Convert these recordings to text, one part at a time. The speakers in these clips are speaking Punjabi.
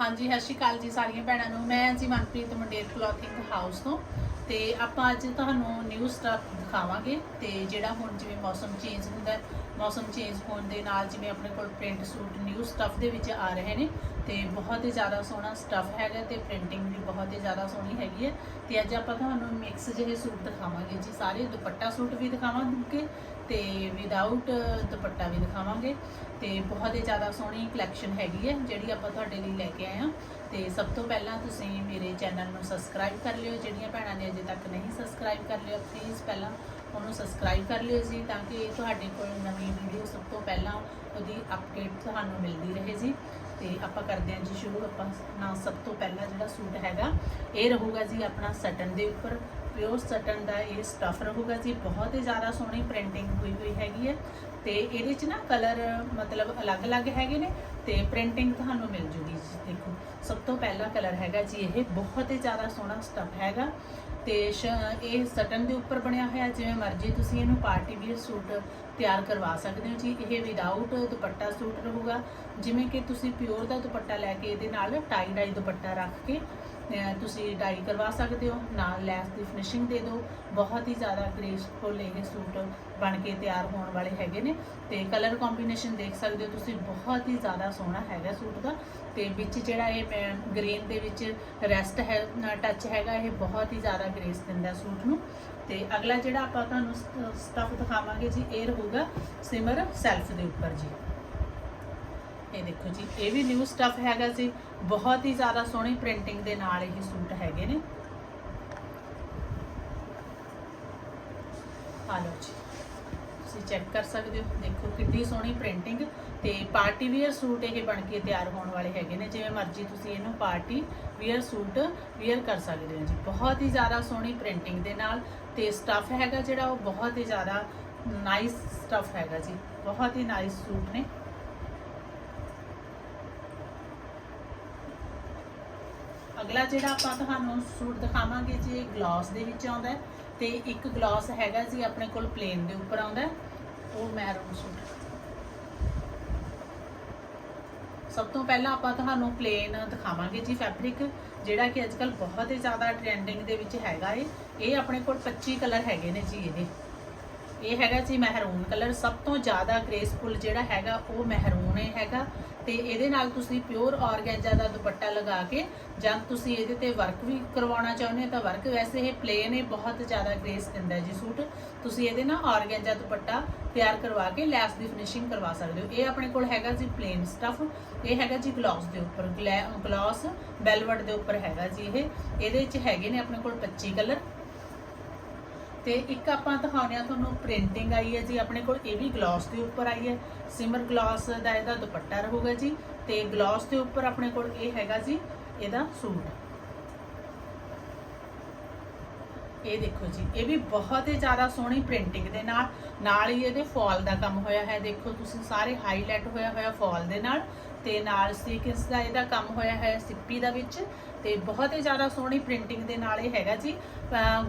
ਹਾਂਜੀ, ਸਤਿ ਸ਼੍ਰੀ ਅਕਾਲ ਜੀ ਸਾਰੀਆਂ ਭੈਣਾਂ ਨੂੰ। ਮੈਂ ਜੀ ਮਨਪ੍ਰੀਤ ਮੰਡੇਰ ਕਲੋਥਿੰਗ ਹਾਊਸ ਤੋਂ ਤੇ ਆਪਾਂ ਅੱਜ ਤੁਹਾਨੂੰ ਨਿਊ ਸਟਾਕ ਦਿਖਾਵਾਂਗੇ ਤੇ ਜਿਹੜਾ ਹੁਣ ਜਿਵੇਂ ਮੌਸਮ ਚੇਂਜ ਹੁੰਦਾ ਮੌਸਮ ਚੇਂਜ ਹੋਣ ਦੇ ਨਾਲ ਜਿਵੇਂ ਆਪਣੇ ਕੋਲ ਪ੍ਰਿੰਟ ਸੂਟ ਨਿਊ ਸਟਫ ਦੇ ਵਿੱਚ ਆ ਰਹੇ ਨੇ ਤੇ ਬਹੁਤ ਹੀ ਜ਼ਿਆਦਾ ਸੋਹਣਾ ਸਟਫ ਹੈਗਾ ਤੇ ਪ੍ਰਿੰਟਿੰਗ ਵੀ ਬਹੁਤ ਹੀ ਜ਼ਿਆਦਾ ਸੋਹਣੀ ਹੈਗੀ ਹੈ। ਤੇ ਅੱਜ ਆਪਾਂ ਤੁਹਾਨੂੰ ਮਿਕਸ ਜਿਹੇ ਸੂਟ ਦਿਖਾਵਾਂਗੇ ਜੀ। ਸਾਰੇ ਦੁਪੱਟਾ ਸੂਟ ਵੀ ਦਿਖਾਵਾਂਗੇ ਤੇ ਵਿਦਆਊਟ ਦੁਪੱਟਾ ਵੀ ਦਿਖਾਵਾਂਗੇ। ਤੇ ਬਹੁਤ ਹੀ ਜ਼ਿਆਦਾ ਸੋਹਣੀ ਕਲੈਕਸ਼ਨ ਹੈਗੀ ਹੈ, ਜਿਹੜੀ ਆਪਾਂ ਤੁਹਾਡੇ ਲਈ ਲੈ ਕੇ ਆਏ ਹਾਂ। ਤੇ ਸਭ ਤੋਂ ਪਹਿਲਾਂ ਤੁਸੀਂ ਮੇਰੇ ਚੈਨਲ ਨੂੰ ਸਬਸਕ੍ਰਾਈਬ ਕਰ ਲਿਓ। ਜਿਹੜੀਆਂ ਭੈਣਾਂ ਨੇ ਅਜੇ ਤੱਕ ਨਹੀਂ ਸਬਸਕ੍ਰਾਈਬ ਕਰ ਲਿਓ ਪਲੀਜ਼ ਪਹਿਲਾਂ ਉਹਨੂੰ ਸਬਸਕ੍ਰਾਈਬ ਕਰ ਲਿਓ ਜੀ ਤਾਂ ਕਿ ਤੁਹਾਡੇ ਕੋਲ ਨਵੀਂ ਵੀਡੀਓ ਸਭ ਤੋਂ ਪਹਿਲਾਂ ਉਹਦੀ ਅਪਡੇਟ ਤੁਹਾਨੂੰ ਮਿਲਦੀ ਰਹੇ ਜੀ। ਤੇ ਆਪਾਂ ਕਰਦੇ ਹਾਂ ਜੀ ਸ਼ੁਰੂ, ਆਪਾਂ ਨਾ ਸਭ ਤੋਂ ਪਹਿਲਾਂ ਜਿਹੜਾ ਸੂਟ ਹੈਗਾ, ਇਹ ਰਹੂਗਾ ਜੀ ਆਪਣਾ ਸਟਨ ਦੇ ਉੱਪਰ। ਪਿਓਰ ਸਟਨ ਦਾ ਇਹ ਸਟਫ ਰਹੂਗਾ ਜੀ, ਬਹੁਤ ਹੀ ਜ਼ਿਆਦਾ ਸੋਹਣੀ ਪ੍ਰਿੰਟਿੰਗ ਹੋਈ ਹੋਈ ਹੈਗੀ ਹੈ। ਤੇ ਇਹਦੇ ਚ ਨਾ ਕਲਰ ਮਤਲਬ ਅਲੱਗ-ਅਲੱਗ ਹੈਗੇ ਨੇ ਤੇ ਪ੍ਰਿੰਟਿੰਗ ਤੁਹਾਨੂੰ ਮਿਲ ਜੂਗੀ ਜੀ, ਦੇਖੋ। ਸਭ ਤੋਂ ਪਹਿਲਾ ਕਲਰ ਹੈਗਾ ਜੀ ਇਹ, ਬਹੁਤ ਹੀ ਜ਼ਿਆਦਾ ਸੋਹਣਾ ਸਟਫ ਹੈਗਾ। ਤੇ ਸ਼- ਇਹ ਸਟਨ ਦੇ ਉੱਪਰ ਬਣਿਆ ਹੋਇਆ ਜਿਵੇਂ ਮਰਜ਼ੀ ਤੁਸੀਂ ਇਹਨੂੰ ਪਾਰਟੀ ਵੀਅਰ ਸੂਟ ਤਿਆਰ ਕਰਵਾ ਸਕਦੇ ਹੋ ਜੀ। ਇਹ ਵਿਦਆਊਟ ਦੁਪੱਟਾ ਸੂਟ ਰਹੂਗਾ। ਜਿਵੇਂ ਕਿ ਤੁਸੀਂ ਪਿਓਰ ਦਾ ਦੁਪੱਟਾ ਲੈ ਕੇ ਇਹਦੇ ਨਾਲ ਟਾਈ ਡਾਈ ਦੁਪੱਟਾ ਰੱਖ ਕੇ ਤੁਸੀਂ ਡਾਈ ਕਰਵਾ ਸਕਦੇ ਹੋ, ਨਾਲ ਲੈਸ ਦੀ ਫਿਨਿਸ਼ਿੰਗ ਦੇ ਦਿਓ। ਬਹੁਤ ਹੀ ਜ਼ਿਆਦਾ ਗ੍ਰੇਸਫੁਲ ਇਹ ਸੂਟ ਬਣ ਕੇ ਤਿਆਰ ਹੋਣ ਵਾਲੇ ਹੈਗੇ ਨੇ। ਤੇ ਕਲਰ ਕੰਬੀਨੇਸ਼ਨ ਦੇਖ ਸਕਦੇ ਹੋ ਤੁਸੀਂ, ਬਹੁਤ ਹੀ ਜ਼ਿਆਦਾ ਸੋਹਣਾ ਹੈਗਾ ਸੂਟ ਦਾ। ਤੇ ਵਿੱਚ ਜਿਹੜਾ ਇਹ ਗ੍ਰੀਨ ਦੇ ਵਿੱਚ ਰੈਸਟ ਹੈ ਟੱਚ ਹੈਗਾ, ਇਹ ਬਹੁਤ ਹੀ ਜ਼ਿਆਦਾ ਗ੍ਰੇਸ ਦਿੰਦਾ ਸੂਟ ਨੂੰ। ਤੇ ਅਗਲਾ ਜਿਹੜਾ ਆਪਾਂ ਤੁਹਾਨੂੰ ਸਟਫ ਦਿਖਾਵਾਂਗੇ ਜੀ, ਇਹ ਰਹੂਗਾ ਸਿਮਰ ਸੈਲਫ ਦੇ ਉੱਪਰ ਜੀ। ਇਹ ਦੇਖੋ ਜੀ, ਇਹ ਵੀ ਨਿਊ ਸਟਫ ਹੈਗਾ ਜੀ ਬਹੁਤ ਹੀ ਜ਼ਿਆਦਾ ਸੋਹਣੀ ਪ੍ਰਿੰਟਿੰਗ ਦੇ ਨਾਲ ਇਹ ਸੂਟ ਹੈਗੇ ਨੇ। ਆ ਲਓ ਜੀ, ਤੁਸੀਂ ਚੈੱਕ ਕਰ ਸਕਦੇ ਹੋ। ਦੇਖੋ ਕਿੰਨੀ ਸੋਹਣੀ ਪ੍ਰਿੰਟਿੰਗ ਤੇ ਪਾਰਟੀ ਵੀਅਰ ਸੂਟ ਇਹ ਬਣ ਕੇ ਤਿਆਰ ਹੋਣ ਵਾਲੇ ਹੈਗੇ ਨੇ। ਜਿਵੇਂ ਮਰਜ਼ੀ ਤੁਸੀਂ ਇਹਨੂੰ ਪਾਰਟੀ ਵੀਅਰ ਸੂਟ ਵੀਅਰ ਕਰ ਸਕਦੇ ਹੋ ਜੀ। ਬਹੁਤ ਹੀ ਜ਼ਿਆਦਾ ਸੋਹਣੀ ਪ੍ਰਿੰਟਿੰਗ ਦੇ ਨਾਲ ਤੇ ਸਟਫ ਹੈਗਾ ਜਿਹੜਾ ਉਹ ਬਹੁਤ ਹੀ ਜ਼ਿਆਦਾ ਨਾਈਸ ਸਟਫ ਹੈਗਾ ਜੀ। ਬਹੁਤ ਹੀ ਨਾਈਸ ਸੂਟ ਨੇ। ਅਗਲਾ ਜਿਹੜਾ ਆਪਾਂ ਤੁਹਾਨੂੰ ਸੂਟ ਦਿਖਾਵਾਂਗੇ ਜੀ, ਇਹ ਗਲਾਸ ਦੇ ਵਿੱਚ ਆਉਂਦਾ ਹੈ ਤੇ ਇੱਕ ਗਲਾਸ ਹੈਗਾ ਜੀ ਆਪਣੇ ਕੋਲ ਪਲੇਨ ਦੇ ਉੱਪਰ ਆਉਂਦਾ ਉਹ ਮੈਰੂਨ ਸੂਟ ਸਭ ਤੋਂ ਪਹਿਲਾਂ ਆਪਾਂ ਤੁਹਾਨੂੰ ਪਲੇਨ ਦਿਖਾਵਾਂਗੇ ਜੀ ਫੈਬਰਿਕ, ਜਿਹੜਾ ਕਿ ਅੱਜਕੱਲ ਬਹੁਤ ਹੀ ਜ਼ਿਆਦਾ ਟ੍ਰੈਂਡਿੰਗ ਦੇ ਵਿੱਚ ਹੈਗਾ ਏ। ਇਹ ਆਪਣੇ ਕੋਲ 25 ਕਲਰ ਹੈਗੇ ਨੇ ਜੀ ਇਹਦੇ। ਇਹ ਹੈਗਾ ਜੀ ਮਹਿਰੂਨ ਕਲਰ। ਸਭ ਤੋਂ ਜ਼ਿਆਦਾ ਗ੍ਰੇਸਫੁਲ ਜਿਹੜਾ ਹੈਗਾ, ਉਹ ਮਹਿਰੂਨ ਹੀ ਹੈਗਾ। ਤੇ ਇਹਦੇ ਨਾਲ ਤੁਸੀਂ ਪਿਓਰ ਆਰਗੈਂਜਾ ਦਾ ਦੁਪੱਟਾ ਲਗਾ ਕੇ, ਜਾਂ ਤੁਸੀਂ ਇਹਦੇ ਤੇ ਵਰਕ ਵੀ ਕਰਵਾਉਣਾ ਚਾਹੁੰਦੇ ਹੋ, ਤਾਂ ਵਰਕ ਵੈਸੇ ਇਹ ਪਲੇਨ ਹੈ ਬਹੁਤ ਜ਼ਿਆਦਾ ਗ੍ਰੇਸ ਦਿੰਦਾ ਜੀ ਸੂਟ। ਤੁਸੀਂ ਇਹਦੇ ਨਾਲ ਆਰਗੈਂਜਾ ਦੁਪੱਟਾ ਤਿਆਰ ਕਰਵਾ ਕੇ ਲੈਸ ਦੀ ਫਿਨਿਸ਼ਿੰਗ ਕਰਵਾ ਸਕਦੇ ਹੋ। ਇਹ ਆਪਣੇ ਕੋਲ ਹੈਗਾ ਜੀ ਪਲੇਨ ਸਟਫ ਇਹ ਹੈਗਾ ਜੀ ਗਲੌਸ ਦੇ ਉੱਪਰ। ਗਲੌਸ ਬੈਲਵਟ ਦੇ ਉੱਪਰ ਹੈਗਾ ਜੀ ਇਹ। ਇਹਦੇ ਵਿੱਚ ਹੈਗੇ ਨੇ ਆਪਣੇ ਕੋਲ 25 ਕਲਰ ਤੇ ਇੱਕ ਆਪਾਂ ਦਿਖਾਉਂਦੇ ਆ ਤੁਹਾਨੂੰ ਪ੍ਰਿੰਟਿੰਗ ਆਈ ਹੈ ਜੀ। ਆਪਣੇ ਕੋਲ ਇਹ ਵੀ ਗਲਾਸ ਦੇ ਉੱਪਰ ਆਈ ਹੈ। ਸਿਮਰ ਗਲਾਸ ਦਾ ਇਹਦਾ ਦੁਪੱਟਾ ਰਹੂਗਾ ਜੀ ਤੇ ਗਲਾਸ ਦੇ ਉੱਪਰ ਆਪਣੇ ਕੋਲ ਇਹ ਹੈਗਾ ਜੀ, ਇਹਦਾ ਸੂਟ। ਇਹ ਦੇਖੋ ਜੀ, ਇਹ ਵੀ ਬਹੁਤ ਹੀ ਜ਼ਿਆਦਾ ਸੋਹਣੀ ਪ੍ਰਿੰਟਿੰਗ ਦੇ ਨਾਲ ਨਾਲ ਹੀ ਇਹਦੇ ਫਾਲ ਦਾ ਕੰਮ ਹੋਇਆ ਹੈ। ਦੇਖੋ, ਤੁਸੀਂ ਸਾਰੇ ਹਾਈਲਾਈਟ ਹੋਇਆ ਹੋਇਆ ਫਾਲ ਦੇ ਨਾਲ। ਤੇ ਨਾਲ ਸੀਕੁਐਂਸ ਦਾ ਇਹਦਾ ਕੰਮ ਹੋਇਆ ਹੈ ਸਿੱਪੀ ਦਾ ਵਿੱਚ, ਤੇ ਬਹੁਤ ਹੀ ਜ਼ਿਆਦਾ ਸੋਹਣੀ ਪ੍ਰਿੰਟਿੰਗ ਦੇ ਨਾਲ ਇਹ ਹੈਗਾ ਜੀ।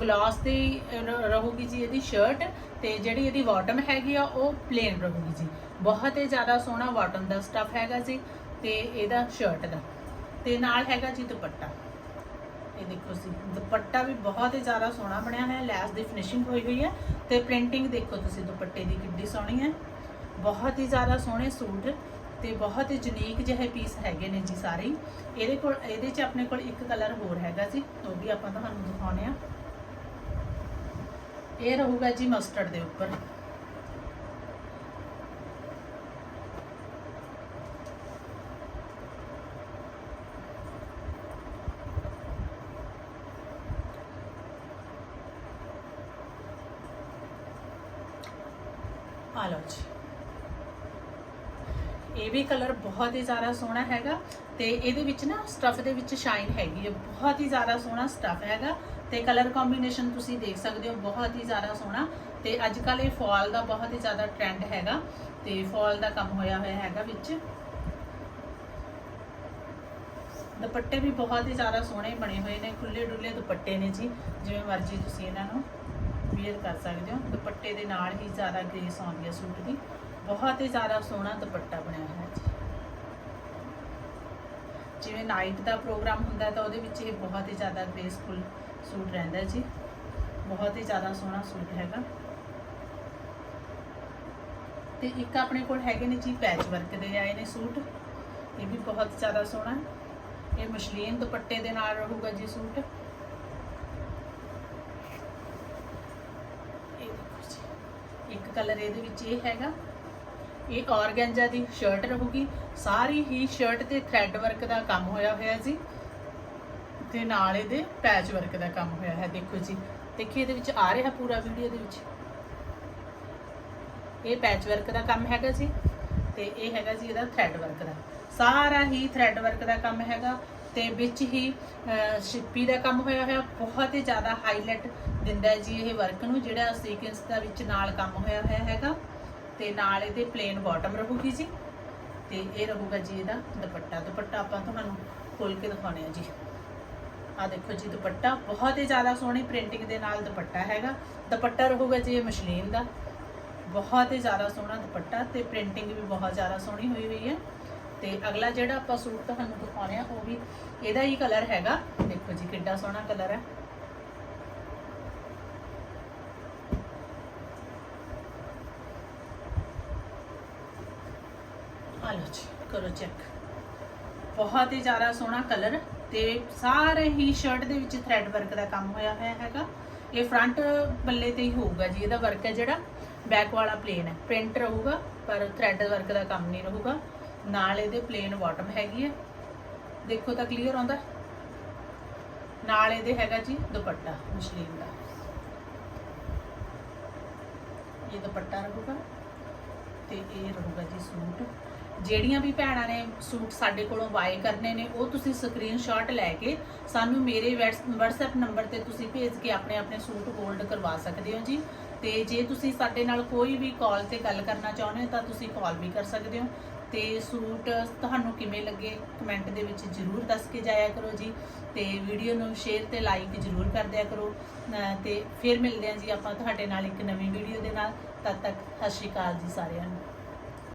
ਗਲਾਸ ਦੀ ਰ- ਰਹੂਗੀ ਜੀ ਇਹਦੀ ਸ਼ਰਟ ਤੇ ਜਿਹੜੀ ਇਹਦੀ ਬਾਟਮ ਹੈਗੀ ਆ, ਉਹ ਪਲੇਨ ਰਹੂਗੀ ਜੀ। ਬਹੁਤ ਹੀ ਜ਼ਿਆਦਾ ਸੋਹਣਾ ਬਾਟਮ ਦਾ ਸਟਫ ਹੈਗਾ ਜੀ, ਤੇ ਇਹਦਾ ਸ਼ਰਟ ਦਾ। ਤੇ ਨਾਲ ਹੈਗਾ ਜੀ ਦੁਪੱਟਾ। ਇਹ ਦੇਖੋ ਜੀ, ਦੁਪੱਟਾ ਵੀ ਬਹੁਤ ਹੀ ਜ਼ਿਆਦਾ ਸੋਹਣਾ ਬਣਿਆ ਹੋਇਆ, ਲੈਸ ਦੀ ਫਿਨਿਸ਼ਿੰਗ ਹੋਈ ਹੋਈ ਹੈ। ਤੇ ਪ੍ਰਿੰਟਿੰਗ ਦੇਖੋ ਤੁਸੀਂ ਦੁਪੱਟੇ ਦੀ ਕਿੰਨੀ ਸੋਹਣੀ ਹੈ। ਬਹੁਤ ਹੀ ਜ਼ਿਆਦਾ ਸੋਹਣੇ ਸੂਟ ਤੇ ਬਹੁਤ ਹੀ ਯੂਨੀਕ ਜਿਹੇ ਪੀਸ ਹੈਗੇ ਨੇ ਜੀ ਸਾਰੇ ਇਹਦੇ ਕੋਲ, ਇਹਦੇ 'ਚ ਆਪਣੇ ਕੋਲ ਇੱਕ ਕਲਰ ਹੋਰ ਹੈਗਾ ਜੀ, ਉਹ ਵੀ ਆਪਾਂ ਤੁਹਾਨੂੰ ਦਿਖਾਉਣੇ ਆ। ਇਹ ਰਹੂਗਾ ਜੀ ਮਸਟਰਡ ਦੇ ਉੱਪਰ। ਆ ਲਓ ਜੀ। ਇਹ ਵੀ ਕਲਰ ਬਹੁਤ ਹੀ ਜ਼ਿਆਦਾ ਸੋਹਣਾ ਹੈਗਾ ਤੇ ਇਹਦੇ ਵਿੱਚ ਨਾ ਸਟਫ ਦੇ ਵਿੱਚ ਸ਼ਾਈਨ ਹੈਗੀ ਹੈ। ਬਹੁਤ ਹੀ ਜ਼ਿਆਦਾ ਸੋਹਣਾ ਸਟਫ ਹੈਗਾ ਤੇ ਕਲਰ ਕੰਬੀਨੇਸ਼ਨ ਤੁਸੀਂ ਦੇਖ ਸਕਦੇ ਹੋ, ਬਹੁਤ ਹੀ ਜ਼ਿਆਦਾ ਸੋਹਣਾ ਤੇ ਅੱਜ ਕੱਲ ਇਹ ਫਾਲ ਦਾ ਬਹੁਤ ਹੀ ਜ਼ਿਆਦਾ ਟ੍ਰੈਂਡ ਹੈਗਾ ਤੇ ਫਾਲ ਦਾ ਕੰਮ ਹੋਇਆ ਹੋਇਆ ਹੈਗਾ ਵਿੱਚ। ਦੁਪੱਟੇ ਵੀ ਬਹੁਤ ਹੀ ਜ਼ਿਆਦਾ ਸੋਹਣੇ ਬਣੇ ਹੋਏ ਨੇ ਖੁੱਲੇ ਡੁੱਲੇ ਦੁਪੱਟੇ ਨੇ ਜੀ, ਜਿਵੇਂ ਮਰਜ਼ੀ ਤੁਸੀਂ ਇਹਨਾਂ ਨੂੰ ਵੇਅਰ ਕਰ ਸਕਦੇ ਹੋ। ਦੁਪੱਟੇ ਦੇ ਨਾਲ ਹੀ ਜ਼ਿਆਦਾ ਗ੍ਰੇਸ ਆਉਂਦੀ ਹੈ ਸੂਟ ਦੀ। ਬਹੁਤ ਹੀ ਜ਼ਿਆਦਾ ਸੋਹਣਾ ਦੁਪੱਟਾ ਬਣਿਆ ਹੋਇਆ ਜੀ। ਜਿਵੇਂ ਨਾਈਟ ਦਾ ਪ੍ਰੋਗਰਾਮ ਹੁੰਦਾ ਤਾਂ ਉਹਦੇ ਵਿੱਚ ਇਹ ਬਹੁਤ ਹੀ ਜ਼ਿਆਦਾ ਗ੍ਰੇਸਫੁਲ ਸੂਟ ਰਹਿੰਦਾ ਜੀ। ਬਹੁਤ ਹੀ ਜ਼ਿਆਦਾ ਸੋਹਣਾ ਸੂਟ ਹੈਗਾ। ਤੇ ਇੱਕ ਆਪਣੇ ਕੋਲ ਹੈਗੇ ਨੇ ਜੀ ਪੈਚ ਵਰਕ ਦੇ ਆਏ ਨੇ ਸੂਟ। ਇਹ ਵੀ ਬਹੁਤ ਜ਼ਿਆਦਾ ਸੋਹਣਾ। ਇਹ ਮਸ਼ਲੀਨ ਦੁਪੱਟੇ ਦੇ ਨਾਲ ਰਹੂਗਾ ਜੀ ਸੂਟ। ਇੱਕ ਕਲਰ ਇਹਦੇ ਵਿੱਚ ਇਹ ਹੈਗਾ। ਇਹ ਔਰਗੈਂਜਾ ਦੀ ਸ਼ਰਟ ਰਹੂਗੀ। ਸਾਰੀ ਹੀ ਸ਼ਰਟ ਤੇ ਥ੍ਰੈਡ ਵਰਕ ਦਾ ਕੰਮ ਹੋਇਆ ਹੋਇਆ ਜੀ। ਤੇ ਨਾਲ ਇਹਦੇ ਪੈਚ ਵਰਕ ਦਾ ਕੰਮ ਹੋਇਆ ਹੈ ਦੇਖੋ ਜੀ। ਦੇਖੀ ਇਹਦੇ ਵਿੱਚ ਆ ਰਿਹਾ ਪੂਰਾ ਵੀਡੀਓ ਦੇ ਵਿੱਚ? ਇਹ ਪੈਚ ਵਰਕ ਦਾ ਕੰਮ ਹੈਗਾ ਜੀ ਤੇ ਇਹ ਹੈਗਾ ਜੀ ਇਹਦਾ ਥ੍ਰੈਡ ਵਰਕ ਦਾ। ਸਾਰਾ ਹੀ ਥ੍ਰੈਡ ਵਰਕ ਦਾ ਕੰਮ ਹੈਗਾ ਤੇ ਵਿੱਚ ਹੀ ਅਹ, ਸ਼ਿੱਪੀ ਦਾ ਕੰਮ ਹੋਇਆ ਹੋਇਆ। ਬਹੁਤ ਹੀ ਜ਼ਿਆਦਾ ਹਾਈਲਾਈਟ ਦਿੰਦਾ ਜੀ ਇਹ ਵਰਕ ਨੂੰ ਜਿਹੜਾ ਸੀਕੁਐਂਸ ਦਾ ਵਿੱਚ ਨਾਲ ਕੰਮ ਹੋਇਆ ਹੋਇਆ ਹੈਗਾ। ਤੇ ਨਾਲ ਇਹਦੇ ਪਲੇਨ ਬਾਟਮ ਰਹੂਗੀ ਜੀ। ਤੇ ਇਹ ਰਹੂਗਾ ਜੀ ਇਹਦਾ ਦੁਪੱਟਾ। ਦੁਪੱਟਾ ਆਪਾਂ ਤੁਹਾਨੂੰ ਖੋਲ ਕੇ ਦਿਖਾਉਣੇ ਆ ਜੀ। ਆ ਦੇਖੋ ਜੀ ਦੁਪੱਟਾ। ਬਹੁਤ ਹੀ ਜ਼ਿਆਦਾ ਸੋਹਣੀ ਪ੍ਰਿੰਟਿੰਗ ਦੇ ਨਾਲ ਦੁਪੱਟਾ ਹੈਗਾ। ਦੁਪੱਟਾ ਰਹੂਗਾ ਜੀ ਇਹ ਮਸ਼ਲੀਨ ਦਾ। ਬਹੁਤ ਹੀ ਜ਼ਿਆਦਾ ਸੋਹਣਾ ਦੁਪੱਟਾ ਤੇ ਪ੍ਰਿੰਟਿੰਗ ਵੀ ਬਹੁਤ ਜ਼ਿਆਦਾ ਸੋਹਣੀ ਹੋਈ ਹੋਈ ਹੈ। ਤੇ ਅਗਲਾ ਜਿਹੜਾ ਆਪਾਂ ਸੂਟ ਤੁਹਾਨੂੰ ਦਿਖਾਉਣੇ ਆ, ਉਹ ਵੀ ਇਹਦਾ ਹੀ ਕਲਰ ਹੈਗਾ। ਦੇਖੋ ਜੀ ਕਿੱਡਾ ਸੋਹਣਾ ਕਲਰ ਹੈ। ਲਓ ਜੀ ਕਰੋ ਚੈੱਕ ਬਹੁਤ ਹੀ ਜ਼ਿਆਦਾ ਸੋਹਣਾ ਕਲਰ ਤੇ ਸਾਰੇ ਹੀ ਸ਼ਰਟ ਦੇ ਵਿੱਚ ਥ੍ਰੈਡ ਵਰਕ ਦਾ ਕੰਮ ਹੋਇਆ ਹੋਇਆ ਹੈਗਾ। ਇਹ ਫਰੰਟ ਬੱਲੇ ਤੇ ਹੀ ਹੋਊਗਾ ਜੀ, ਇਹਦਾ ਵਰਕ ਹੈ ਜਿਹੜਾ ਬੈਕ ਵਾਲਾ ਪਲੇਨ ਹੈ। ਪ੍ਰਿੰਟ ਰਹੂਗਾ, ਪਰ ਥ੍ਰੈਡ ਵਰਕ ਦਾ ਕੰਮ ਨਹੀਂ ਰਹੂਗਾ। ਨਾਲ ਇਹਦੇ ਪਲੇਨ ਬਾਟਮ ਹੈਗੀ ਹੈ। ਦੇਖੋ ਤਾਂ ਕਲੀਅਰ ਆਉਂਦਾ। ਨਾਲ ਇਹਦੇ ਹੈਗਾ ਜੀ ਦੁਪੱਟਾ ਮਸ਼ਲੀਨ ਦਾ। ਇਹ ਦੁਪੱਟਾ ਰਹੂਗਾ ਤੇ ਇਹ ਰਹੂਗਾ ਜੀ ਸੂਟ। ਜਿਹੜੀਆਂ ਵੀ ਭੈਣਾਂ ਨੇ ਸੂਟ ਸਾਡੇ ਕੋਲੋਂ ਬਾਏ ਕਰਨੇ ਨੇ, ਉਹ ਤੁਸੀਂ ਸਕਰੀਨਸ਼ਾਟ ਲੈ ਕੇ ਸਾਨੂੰ ਮੇਰੇ WhatsApp ਨੰਬਰ ਤੇ ਤੁਸੀਂ ਭੇਜ ਕੇ ਆਪਣੇ ਆਪਣੇ ਸੂਟ ਹੋਲਡ ਕਰਵਾ ਸਕਦੇ ਹੋ ਜੀ। ਤੇ ਜੇ ਤੁਸੀਂ ਸਾਡੇ ਨਾਲ ਕੋਈ ਵੀ ਕਾਲ ਤੇ ਗੱਲ ਕਰਨਾ ਚਾਹੁੰਦੇ ਹੋ ਤਾਂ ਤੁਸੀਂ ਕਾਲ ਵੀ ਕਰ ਸਕਦੇ ਹੋ। ਤੇ ਸੂਟ ਤੁਹਾਨੂੰ ਕਿਵੇਂ ਲੱਗੇ ਕਮੈਂਟ ਦੇ ਵਿੱਚ ਜਰੂਰ ਦੱਸ ਕੇ ਜਾਇਆ ਕਰੋ ਜੀ। ਤੇ ਵੀਡੀਓ ਨੂੰ ਸ਼ੇਅਰ ਤੇ ਲਾਈਕ ਜਰੂਰ ਕਰ ਦਿਆ ਕਰੋ। ਅਹ ਤੇ ਫਿਰ ਮਿਲਦੇ ਹਾਂ ਜੀ ਆਪਾਂ ਤੁਹਾਡੇ ਨਾਲ ਇੱਕ ਨਵੀਂ ਵੀਡੀਓ ਦੇ ਨਾਲ। ਤਦ ਤੱਕ ਸਤਿ ਸ਼੍ਰੀ ਅਕਾਲ ਜੀ ਸਾਰਿਆਂ ਨੂੰ।